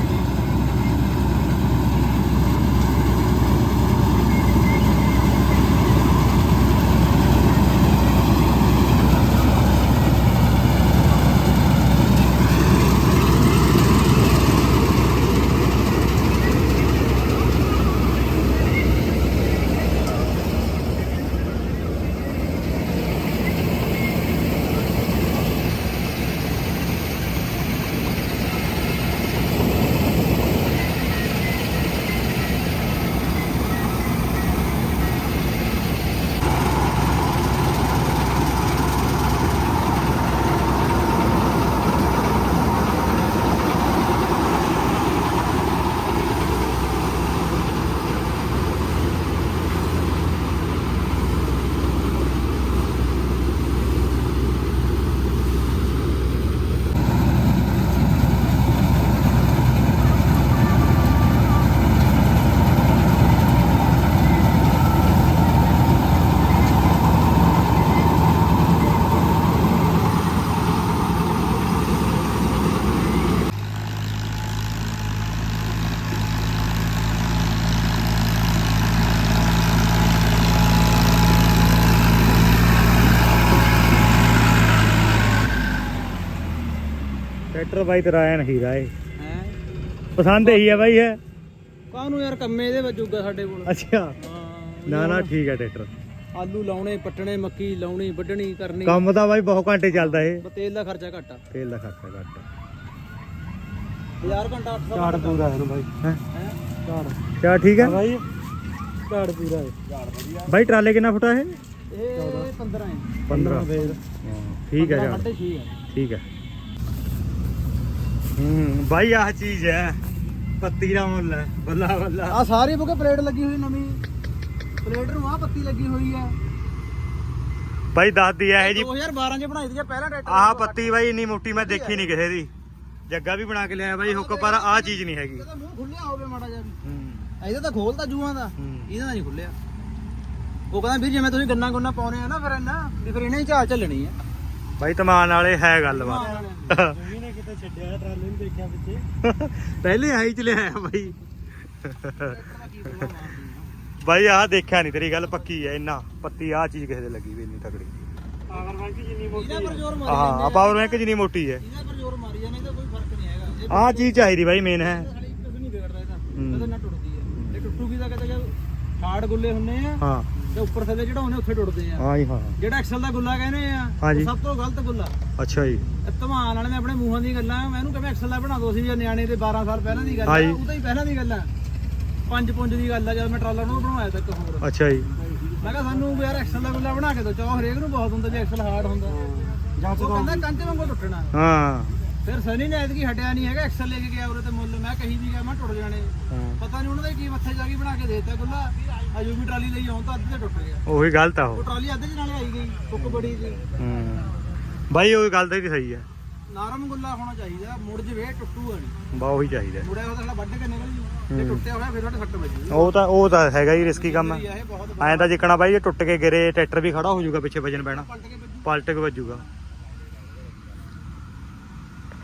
ਟਰੈਕਟਰ ਬਾਈ ਤੇਰਾ ਐਨ ਹੀਰਾ ਏ। ਹੈ? ਪਸੰਦ ਇਹੀ ਆ ਬਾਈ ਹੈ ਕਾਹਨੂੰ ਯਾਰ ਕੰਮੇ ਇਹਦੇ ਵਜੂਗਾ ਸਾਡੇ ਕੋਲ? ਅੱਛਾ। ਹਾਂ। ਨਾ ਨਾ ਠੀਕ ਹੈ ਟਰੈਕਟਰ। ਆਲੂ ਲਾਉਣੇ ਪੱਟਣੇ ਮੱਕੀ ਲਾਉਣੀ ਵੱਢਣੀ ਕਰਨੀ। ਕੰਮ ਤਾਂ ਬਾਈ ਬਹੁਤ ਘੰਟੇ ਚੱਲਦਾ ਇਹ ਬਸ ਤੇਲ ਦਾ ਖਰਚਾ ਘੱਟ ਆ। ਤੇਲ ਦਾ ਖਰਚਾ ਘੱਟ 1000 ਘੰਟਾ 800 ਝਾੜ ਪੂਰਾ ਹੈ ਨਾ ਬਾਈ। ਹੈ? ਹੈ? ਝਾੜ। ਚਾ ਠੀਕ ਹੈ ਬਾਈ। ਝਾੜ ਪੂਰਾ ਹੈ ਬਾਈ ਟਰਾਲੇ ਕਿੰਨਾ ਫੁੱਟਾ ਇਹ? ਇਹ 15 ਹੈ 15 ਫੇਰ ਠੀਕ ਹੈ ਜਾ ਹੈ ਠੀਕ ਹੈ ਹੂੰ ਬਾਈ ਆਹ ਚੀਜ਼ ਹੈ। ਪੱਤੀ ਦਾ ਮੁੱਲ ਹੈ ਬੱਲਾ ਬੱਲਾ। ਆ ਸਾਰੀ ਬੁਕੇ ਪਲੇਟ ਲੱਗੀ ਹੋਈ ਨਵੀਂ। ਪਲੇਟ ਨੂੰ ਆ ਪੱਤੀ ਲੱਗੀ ਹੋਈ ਆ ਬਾਈ ਦੱਸਦੀ ਐ ਇਹ ਜੀ 2012 ਚ ਬਣਾਈ ਸੀ ਪਹਿਲਾ ਟਰੈਕਟਰ ਆਹ ਪੱਤੀ ਬਾਈ ਇੰਨੀ ਮੋਟੀ ਮੈਂ ਦੇਖੀ ਨਹੀਂ ਕਿਸੇ ਦੀ। ਜੱਗਾ ਵੀ ਬਣਾ ਕੇ ਲਿਆਇਆ ਬਾਈ ਹੁੱਕ ਪਰ ਆਹ ਚੀਜ਼ ਨਹੀਂ ਹੈਗੀ। ਇਹਦਾ ਮੂੰਹ ਖੁੱਲਿਆ ਹੋਵੇ ਮਾੜਾ ਜਿਹਾ ਹੂੰ। ਇਹਦਾ ਤਾਂ ਖੋਲਦਾ ਜੂਆਂ ਦਾ। ਹੂੰ। ਇਹਦਾ ਨਹੀਂ ਖੁੱਲਿਆ ਉਹ ਕਹਿੰਦਾ ਵੀਰ ਜਿਵੇਂ ਤੁਸੀਂ ਗੰਨਾ ਗੁੰਨਾ ਪਾਉਨੇ ਆ ਨਾ ਫਿਰ ਇਹਨਾਂ ਵੀ ਫਿਰ ਇਹਨੇ ਹੀ ਝਾਲ ਚੱਲਣੀ ਆ ਬਾਈ ਤਮਾਨ ਵਾਲੇ ਹੈ ਗੱਲਬਾਤ ਜਮੀ ਨੇ ਕਿਤੇ ਛੱਡਿਆ ਟਰਾਲੇ ਨੂੰ ਦੇਖਿਆ ਪਿੱਛੇ। ਪਹਿਲੇ ਆਈ ਚ ਲਿਆਇਆ ਬਾਈ। ਬਾਈ ਆਹ ਦੇਖਿਆ ਨਹੀਂ ਤੇਰੀ ਗੱਲ ਪੱਕੀ ਐ ਇੰਨਾ। ਪੱਤੀ ਆਹ ਚੀਜ਼ ਕਿਸੇ ਦੇ ਲੱਗੀ ਵੀ ਇੰਨੀ ਤਕੜੀ। ਪਾਵਰ ਬੈਂਕ ਜਿੰਨੀ ਮੋਟੀ ਹਾਂ। ਆ। ਪਾਵਰ ਬੈਂਕ ਜਿੰਨੀ ਮੋਟੀ ਐ। ਇਹਦਾ ਪਰ ਜ਼ੋਰ ਮਾਰੀ ਜਾਂਦੇ ਤਾਂ ਕੋਈ ਫ਼ਰਕ ਨਹੀਂ ਹੈਗਾ। ਇਹ ਆਹ ਚੀਜ਼ ਚਾਹੀਦੀ ਬਾਈ ਮੇਨ ਹੈ। ਕੁਝ ਨਹੀਂ ਵਿਗੜਦਾ ਇਹਦਾ। ਹੂੰ। ਇਹਦਾ ਨਾ ਟੁੱਟਦੀ ਹੈ ਇਹ ਟੁੱਟੂਗੀ ਤਾਂ ਜਦ ਹਾਰਡ ਗੁੱਲੇ ਹੁੰਨੇ ਆ। ਹਾਂ। ਤੇ ਉੱਪਰ ਥੱਲੇ ਚੜਾਉਨੇ ਉੱਥੇ ਟੁੱਟਦੇ ਆ। ਹਾਂ ਜੀ ਹਾਂ ਜਿਹੜਾ ਐਕਸਲ ਦਾ ਗੁੱਲਾ ਕਹਿੰਦੇ ਆ। ਉਹ ਸਭ ਤੋਂ ਗਲਤ ਗੁੱਲਾ। ਅੱਛਾ ਜੀ। ਇਹ ਧਮਾਨ ਵਾਲੇ ਨੇ ਆਪਣੇ ਮੂੰਹਾਂ ਦੀ ਗੱਲਾਂ ਮੈਂ ਇਹਨੂੰ ਕਿਵੇਂ ਐਕਸਲ ਦਾ ਬਣਾ ਦੋ ਸੀ ਜਾਂ ਨਿਆਣੇ ਦੇ 12 ਸਾਲ ਪਹਿਲਾਂ ਦੀ ਗੱਲ ਆ ਹਾਂਜੀ। ਉਹ ਤਾਂ ਹੀ ਪਹਿਲਾਂ ਦੀ ਗੱਲ ਆ। ਪੰਜ ਪੁੰਜ ਦੀ ਗੱਲ ਆ ਜਦ ਮੈਂ ਟਰਾਲਾ ਨੂੰ ਬਣਵਾਇਆ ਤਾਂ ਇੱਕ ਹੋਰ। ਅੱਛਾ ਜੀ। ਮੈਂ ਕਿਹਾ ਸਾਨੂੰ ਵੀ ਯਾਰ ਐਕਸਲ ਦਾ ਗੁੱਲਾ ਬਣਾ ਕੇ ਦੋ ਚਾਹ ਹਰੇਕ ਨੂੰ ਬਹੁਤ ਹੁੰਦਾ ਵੀ ਐਕਸਲ ਹਾਰਡ ਹੁੰਦਾ। ਜਾਂ ਉਹ ਕਹਿੰਦਾ ਕੰਚ ਵਾਂਗੂ ਟੁੱਟਣਾ ਹਾਂ। ਫਿਰ ਸਨੀ ਨੇ ਐਤਕੀ ਹਟਿਆ ਨਹੀਂ ਹੈਗਾ ਐਕਸਲ ਲੈ ਕੇ ਗਿਆ ਉਰੇ ਤੇ ਮੁੱਲ ਮੈਂ ਕਹੀ ਵੀ ਗਿਆ ਮੈਂ ਟੁੱਟ ਜਾਣੇ। ਹਾਂ। ਪਤਾ ਨਹੀਂ ਉਹਨਾਂ ਦੇ ਕੀ ਮੱਥੇ ਜਾ ਕੇ ਬਣਾ ਕੇ ਦੇਤਾ ਗੁੱਲਾ। ਅਜੂ ਵੀ ਟਰਾਲੀ ਲਈ ਆਉਂ ਤਾਂ ਅੱਧੇ ਤੇ ਟੁੱਟ ਗਿਆ। ਉਹੀ ਗਲਤ ਆ ਉਹ। ਉਹ ਟਰਾਲੀ ਅੱਧੇ ਚ ਨਾਲੇ ਆਈ ਗਈ ਕੁੱਕ ਬੜੀ ਸੀ ਹੂੰ। ਬਾਈ ਉਹ ਗੱਲ ਤਾਂ ਵੀ ਸਹੀ ਹੈ ਨਰਮ ਗੁੱਲਾ ਹੋਣਾ ਚਾਹੀਦਾ ਮੁੜ ਜਵੇ ਟੁੱਟੂਗਾ ਨਹੀਂ ਬਾ ਉਹੀ ਚਾਹੀਦਾ। ਮੁੜਿਆ ਉਹਦਾ ਸਾਲਾ ਵੱਢ ਕੇ ਨਿਕਲ ਜੂ। ਜੇ ਟੁੱਟਿਆ ਹੋਇਆ ਫਿਰ ਤੁਹਾਡੇ ਸੱਟ ਵੱਜੂ ਉਹ ਤਾਂ ਉਹ ਤਾਂ ਹੈਗਾ ਹੀ ਰਿਸਕੀ ਕੰਮ। ਇਹ ਬਹੁਤ ਐਂ ਤਾਂ ਜਿੱਕਣਾ ਬਾਈ ਇਹ ਟੁੱਟ ਕੇ ਗਿਰੇ ਟਰੈਕਟਰ ਵੀ ਖੜਾ ਹੋ ਜਾਊਗਾ ਪਿੱਛੇ ਵਜਨ ਪੈਣਾ ਪਲਟ ਕੇ ਵੱਜੂ। ਪਲਟ ਕੇ ਵੱਜੂਗਾ।